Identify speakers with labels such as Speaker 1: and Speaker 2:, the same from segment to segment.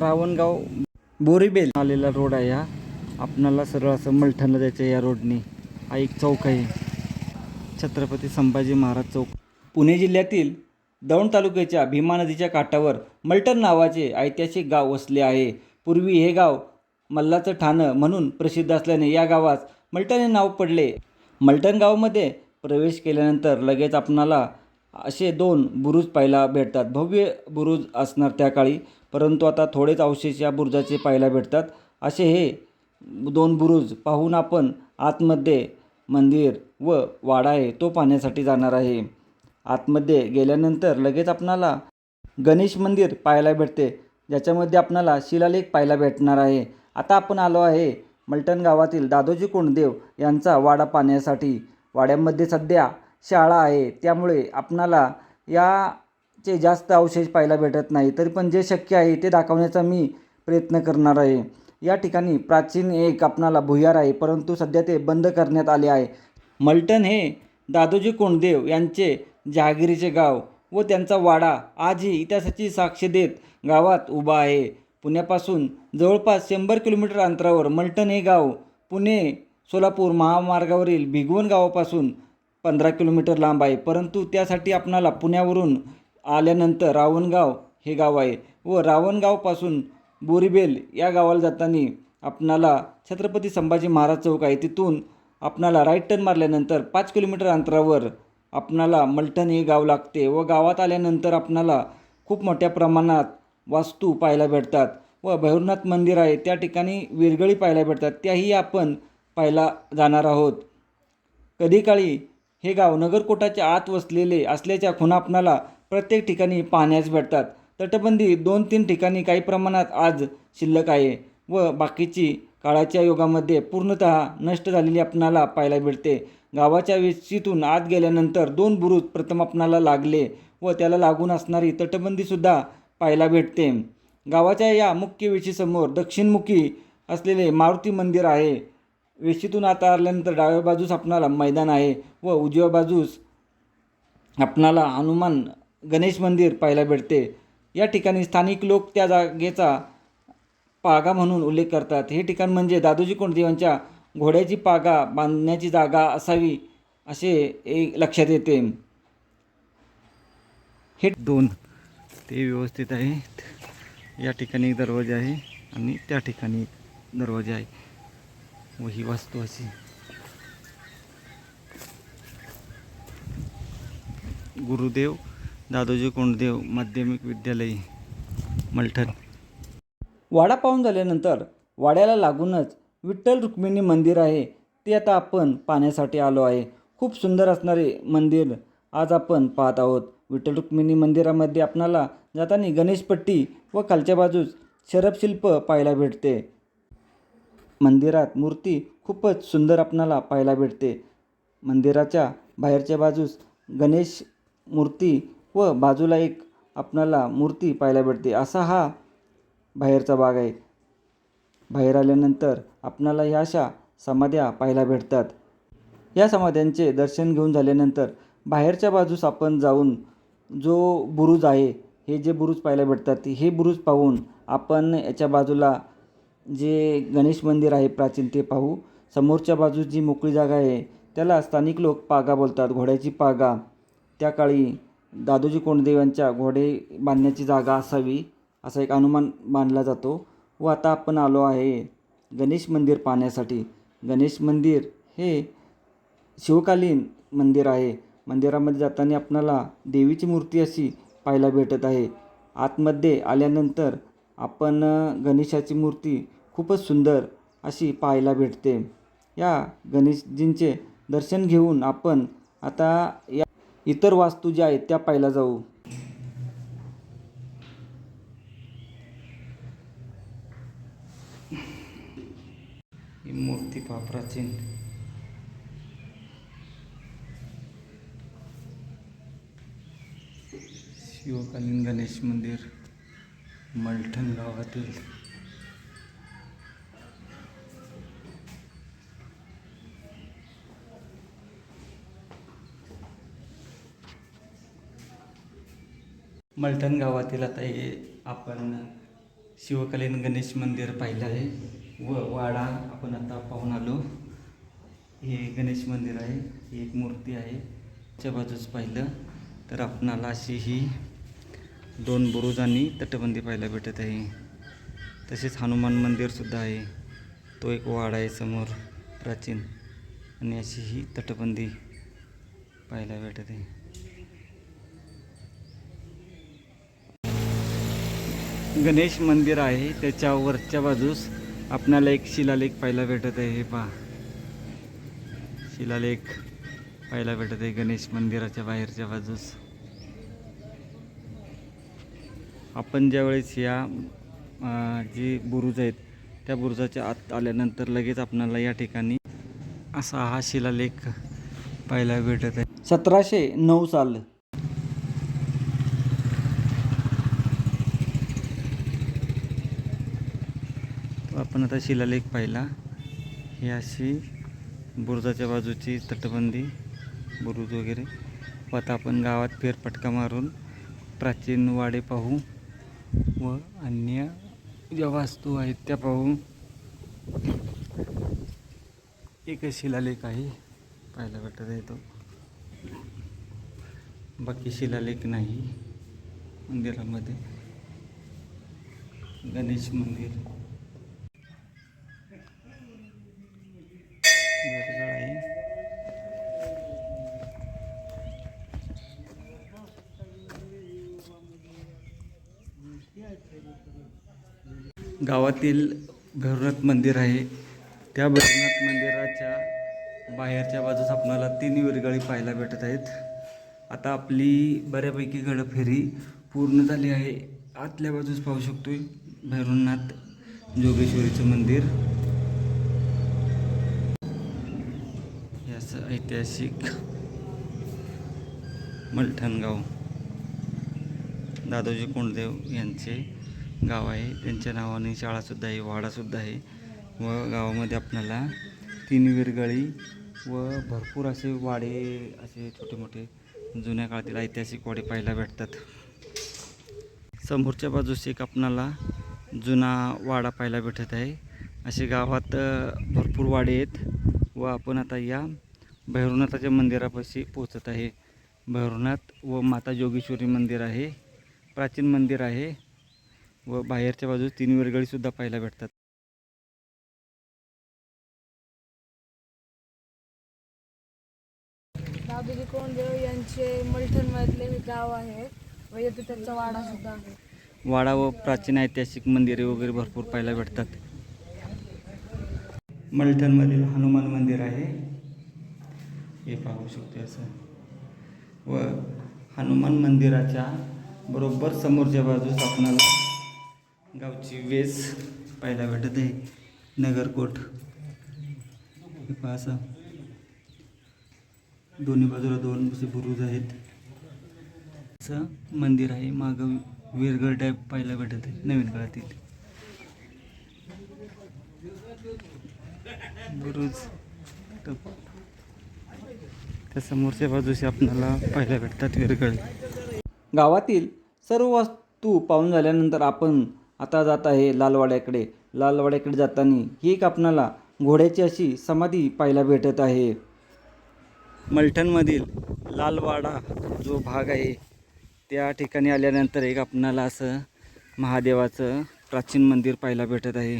Speaker 1: रावणगाव बोरीबेल आलेला रोड आहे हा. आपणाला सरळ असं मलठणला जायचं या रोडने. हा एक चौक आहे. छत्रपती संभाजी महाराज चौक. पुणे जिल्ह्यातील दौंड तालुक्याच्या भीमा नदीच्या काठावर मलटण नावाचे ऐतिहासिक गाव वसले आहे. पूर्वी हे गाव मल्लाचं ठाणं म्हणून प्रसिद्ध असल्याने या गावास मलटण हे नाव पडले. मलटण गावामध्ये प्रवेश केल्यानंतर लगेच आपणाला असे दोन बुरुज पाहायला भेटतात. भव्य बुरुज असणार त्या काळी परंतु आता थोडेच अवशेष या बुरुजाचे पाहायला भेटतात. असे हे दोन बुरुज पाहून आपण आतमध्ये मंदिर व वाडा आहे तो पाहण्यासाठी जाणार आहे. आतमध्ये गेल्यानंतर लगेच आपणाला गणेश मंदिर पाहायला भेटते ज्याच्यामध्ये आपणाला शिलालेख पाहायला भेटणार आहे. आता आपण आलो आहे मलटण गावातील दादोजी कोंडदेव यांचा वाडा पाहण्यासाठी. वाड्यामध्ये सध्या शाळा आहे त्यामुळे आपणाला याचे जास्त अवशेष पाहायला भेटत नाही. तरी पण जे शक्य आहे ते दाखवण्याचा मी प्रयत्न करणार आहे. या ठिकाणी प्राचीन एक आपणाला भुयार आहे परंतु सध्या ते बंद करण्यात आले आहे. मलटण हे दादोजी कोंडदेव यांचे जहागिरीचे गाव व त्यांचा वाडा आजही इतिहासाची साक्ष देत गावात उभा आहे. पुण्यापासून जवळपास शंभर किलोमीटर अंतरावर मलटण हे गाव पुणे सोलापूर महामार्गावरील भिगवण गावापासून पंधरा किलोमीटर लांब आहे. परंतु त्यासाठी आपणाला पुण्यावरून आल्यानंतर रावणगाव हे गाव आहे व रावणगावपासून बोरीबेल या गावाला जाताना आपणाला छत्रपती संभाजी महाराज चौक आहे. तिथून आपणाला राईट टर्न मारल्यानंतर पाच किलोमीटर अंतरावर आपणाला मलठण हे गाव लागते व गावात आल्यानंतर आपणाला खूप मोठ्या प्रमाणात वास्तू पाहायला भेटतात व भैरवनाथ मंदिर आहे. त्या ठिकाणी विरगळी पाहायला भेटतात. त्याही आपण पाहायला जाणार आहोत. कधी काळी हे गाव नगरकोटाच्या आत वसलेले असल्याच्या खुनापणाला प्रत्येक ठिकाणी पाहण्यास भेटतात. तटबंदी दोन तीन ठिकाणी काही प्रमाणात आज शिल्लक आहे व बाकीची काळाच्या युगामध्ये पूर्णतः नष्ट झालेली आपणाला पाहायला भेटते गावाच्या वेशीतून आत गेल्यानंतर दोन बुरुज प्रथम आपणाला लागले व त्याला लागून असणारी तटबंदीसुद्धा पाहायला भेटते. गावाच्या या मुख्य वेशीसमोर दक्षिणमुखी असलेले मारुती मंदिर आहे. वेशीतून आता आल्यानंतर डाव्या बाजूस आपणाला मैदान आहे व उजव्या बाजूस आपणाला हनुमान गणेश मंदिर पाहायला भेटते. या ठिकाणी स्थानिक लोक त्या जागेचा पागा म्हणून उल्लेख करतात. हे ठिकाण म्हणजे दादोजी कोंडदेवांच्या घोड्याची पागा बांधण्याची जागा असावी असे एक लक्षात येते. हे दोन ते व्यवस्थित आहे या ठिकाणी एक दरवाजा आहे आणि त्या ठिकाणी एक दरवाजा आहे. व ही वास्तू अशी. गुरुदेव दादोजी कोंडदेव माध्यमिक विद्यालय मलठण. वाडा पाहून झाल्यानंतर वाड्याला लागूनच विठ्ठल रुक्मिणी मंदिर आहे ते आता आपण पाहण्यासाठी आलो आहे. खूप सुंदर असणारे मंदिर आज आपण पाहत आहोत. विठ्ठल रुक्मिणी मंदिरामध्ये आपणाला जाताना गणेशपट्टी व खालच्या बाजूस शरबशिल्प पाहायला भेटते. मंदिरात मूर्ती खूपच सुंदर आपणाला पाहायला भेटते. मंदिराच्या बाहेरच्या बाजूस गणेश मूर्ती व बाजूला एक आपणाला मूर्ती पाहायला भेटते. असा हा बाहेरचा भाग आहे. बाहेर आल्यानंतर आपणाला ह्या अशा समाध्या पाहायला भेटतात. या समाध्यांचे दर्शन घेऊन झाल्यानंतर बाहेरच्या बाजूस आपण जाऊन जो बुरुज आहे हे जे बुरुज पाहायला भेटतात हे बुरुज पाहून आपण याच्या बाजूला जे गणेश मंदिर आहे प्राचीन ते पाहू. समोरच्या बाजूस जी मोकळी जागा आहे त्याला स्थानिक लोक पागा बोलतात. घोड्याची पागा. त्या काळी दादोजी कोंडदेव यांच्या घोडे बांधण्याची जागा असावी असा एक अनुमान मानला जातो. व आता आपण आलो आहे गणेश मंदिर पाहण्यासाठी. गणेश मंदिर हे शिवकालीन मंदिर आहे. मंदिरामध्ये जाताना आपणाला देवीची मूर्ती अशी पाहायला भेटत आहे. आतमध्ये आल्यानंतर आपण गणेशाची मूर्ती खूपच सुंदर अशी पाहायला भेटते. या गणेशजींचे दर्शन घेऊन आपण आता या इतर वास्तू ज्या आहेत त्या पाहायला जाऊ. ही मूर्ती पहा प्राचीन. शिवकालीन गणेश मंदिर मलठण गावातील मलठण गावातील आता हे आपण शिवकालीन गणेश मंदिर पाहिलं आहे. व वाडा आपण आता पाहून आलो. हे गणेश मंदिर आहे. ही एक मूर्ती आहे. च्या बाजूस पाहिलं तर आपणाला अशी ही दोन बुरुज आणि तटबंदी पाहायला भेटत आहे. तसेच हनुमान मंदिरसुद्धा आहे. तो एक वाडा आहे समोर प्राचीन. आणि अशी ही तटबंदी पाहायला भेटत आहे. गणेश मंदिर आहे त्याच्या वरच्या बाजूस आपणाला एक शिलालेख पाहायला भेटत आहे हे पहा. शिलालेख पाहायला भेटत आहे गणेश मंदिराच्या बाहेरच्या बाजूस. आपण ज्यावेळेस या जी बुरुज आहेत त्या बुरुजाच्या आत आल्यानंतर लगेच आपणाला या ठिकाणी असा हा शिलालेख पाहायला भेटत आहे. सतराशे नऊ साल आपण आता शिलालेख पाहिला. ही अशी बुरुजाच्या बाजूची तटबंदी बुरुज वगैरे. व आता आपण गावात फेरफटका मारून प्राचीन वाडे पाहू व अन्य ज्या वास्तू आहेत त्या पाहू. एकच शिलालेख आहे. पाहायला भेटत आहे तो. बाकी शिलालेख नाही. मंदिरामध्ये. गणेश मंदिर वेगळं आहे गावातील भैरवनाथ मंदिर आहे. त्या भैरवनाथ मंदिराच्या बाहेरच्या बाजूस आपणाला तीन विरगळी पाहायला भेटत आहेत. आता आपली बऱ्यापैकी गडफेरी पूर्ण झाली आहे. आतल्या बाजूस पाहू शकतो भैरवनाथ जोगेश्वरीचं मंदिर. याचं ऐतिहासिक मलठणगाव. दादोजी कोंडदेव यांचे गाव आहे. त्यांच्या नावाने शाळासुद्धा आहे वाडासुद्धा आहे. व गावामध्ये आपल्याला तीन विरगळी व भरपूर असे वाडे असे छोटे मोठे जुन्या काळातील ऐतिहासिक वाडे पाहायला भेटतात. समोरच्या बाजूस एक आपणाला जुना वाडा पाहायला भेटत आहे. असे गावात भरपूर वाडे आहेत व आपण आता या भैरवनाथाच्या मंदिरापाशी पोचत आहे. भैरवनाथ व माता जोगेश्वरी मंदिर आहे. प्राचीन मंदिर आहे. व बाहेरच्या बाजूस तीन विरगळीसुद्धा पाहायला भेटतात.
Speaker 2: दादोजी कोंडदेव यांचे मलठणमधले हे गाव आहे. व येथे त्यांचा वाडा सुद्धा आहे.
Speaker 1: वाडा व प्राचीन ऐतिहासिक मंदिरे वगैरे भरपूर पाहायला भेटतात. मलठणमधील हनुमान मंदिर आहे. हे पाहू शकतो असं. व हनुमान मंदिराच्या बरोबर समोरच्या बाजूस आपणाला गावची वेस पाहायला भेटत आहे. नगरकोट. असा असं. दोन्ही बाजूला दोन असे बुरुज आहेत. असं मंदिर आहे. मागं विरगळ टाईप पाहायला भेटत आहे. नवीन काळातील. बुरुज. त्या समोरच्या बाजूशी आपल्याला पाहायला भेटतात विरगळ गावातील सर्व वस्तू पाहून झाल्यानंतर आपण आता जात आहे लालवाड्याकडे. लालवाड्याकडे जाताना ही एक आपणाला घोड्याची अशी समाधी पाहायला भेटत आहे. मलठणमधील लालवाडा जो भाग आहे त्या ठिकाणी आल्यानंतर एक आपणाला असं महादेवाचं प्राचीन मंदिर पाहायला भेटत आहे.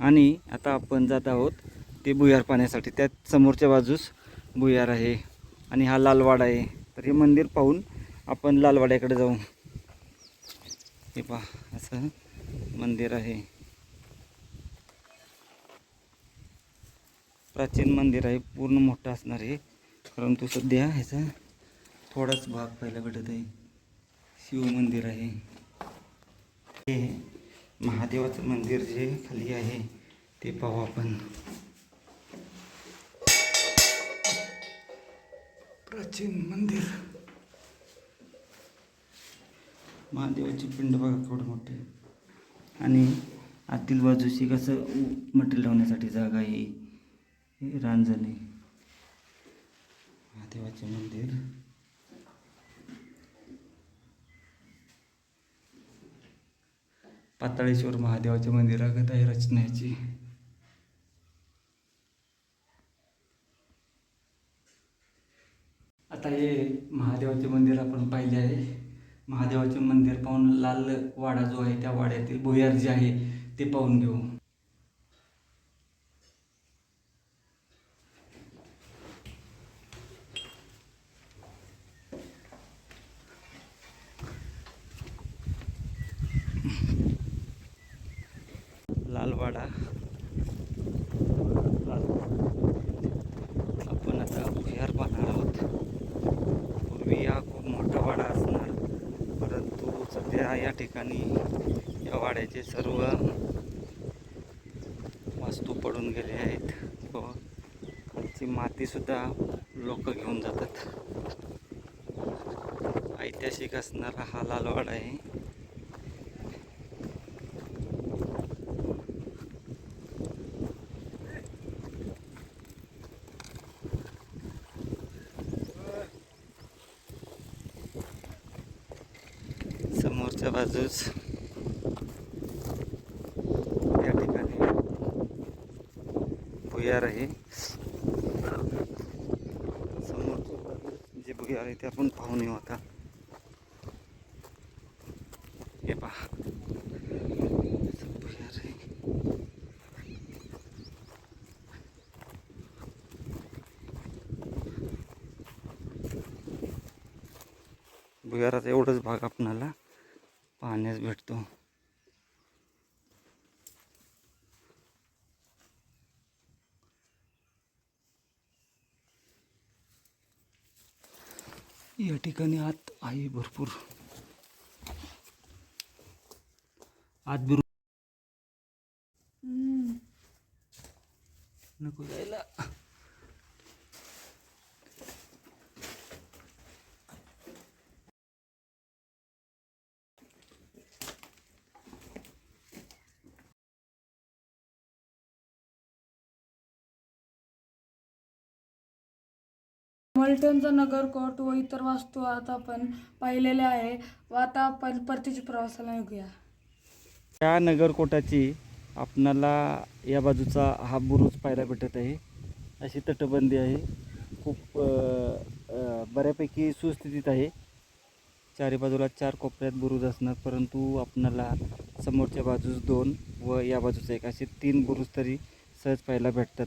Speaker 1: आणि आता आपण जात आहोत ते भुयार पाण्यासाठी त्यात समोरच्या बाजूस भुयार आहे आणि हा लालवाडा आहे. तर हे मंदिर पाहून आपण लालवाड्याकडे जाऊ. हे पहा असं मंदिर आहे. प्राचीन मंदिर आहे पूर्ण मोठं असणार आहे. परंतु सध्या ह्याचा थोडाच भाग पाहायला भेटत आहे. शिवमंदिर आहे. हे महादेवाचं मंदिर जे खाली आहे ते पाहू आपण. प्राचीन मंदिर. महादेवाची पिंड बघा केवढं मोठे आणि आतील बाजूशी कसं मटेरियल लावण्यासाठी जागा आहे. रांजणे महादेवाचे मंदिर. पाताळेश्वर महादेवाच्या मंदिरागत आहे रचनेची आता हे महादेवाचे मंदिर आपण पाहिले आहे. महादेवाचे मंदिर पाहून लाल वाडा जो आहे त्या वाड्यातील भुयार जे आहे ते पाहून घेऊ. लालवाडा आपण आता भुयार पाहणार आहोत पूर्वी हा खूप मोठा वाडा असणार परंतु सध्या या ठिकाणी या वाड्याचे सर्व वास्तू पडून गेले आहेत. व खालची मातीसुद्धा लोक घेऊन जातात. ऐतिहासिक असणारा हा लालवाडा आहे. आजच या ठिकाणी भुयार आहे. समोरच्या जे भुयार आहे ते आपण पाहून येऊ आता. हे पहा. भुयार आहे. भुयाराचा एवढाच भाग आपणाला पाहण्यास भेटतो. या ठिकाणी आत आहे भरपूर. आत बिरू नको जायला.
Speaker 2: मलटणचा नगरकोट व इतर वास्तू आता आपण पाहिलेल्या आहे. व आता आपण परतीच्या प्रवासाला निघूया.
Speaker 1: या नगरकोटाची आपणाला या बाजूचा हा बुरुज पाहायला भेटत आहे. अशी तटबंदी आहे. खूप बऱ्यापैकी सुस्थितीत आहे. चारी बाजूला चार कोपऱ्यात बुरुज असणार परंतु आपणाला समोरच्या बाजूस दोन व या बाजूचा एक असे तीन बुरुज तरी सहज पाहायला भेटतात.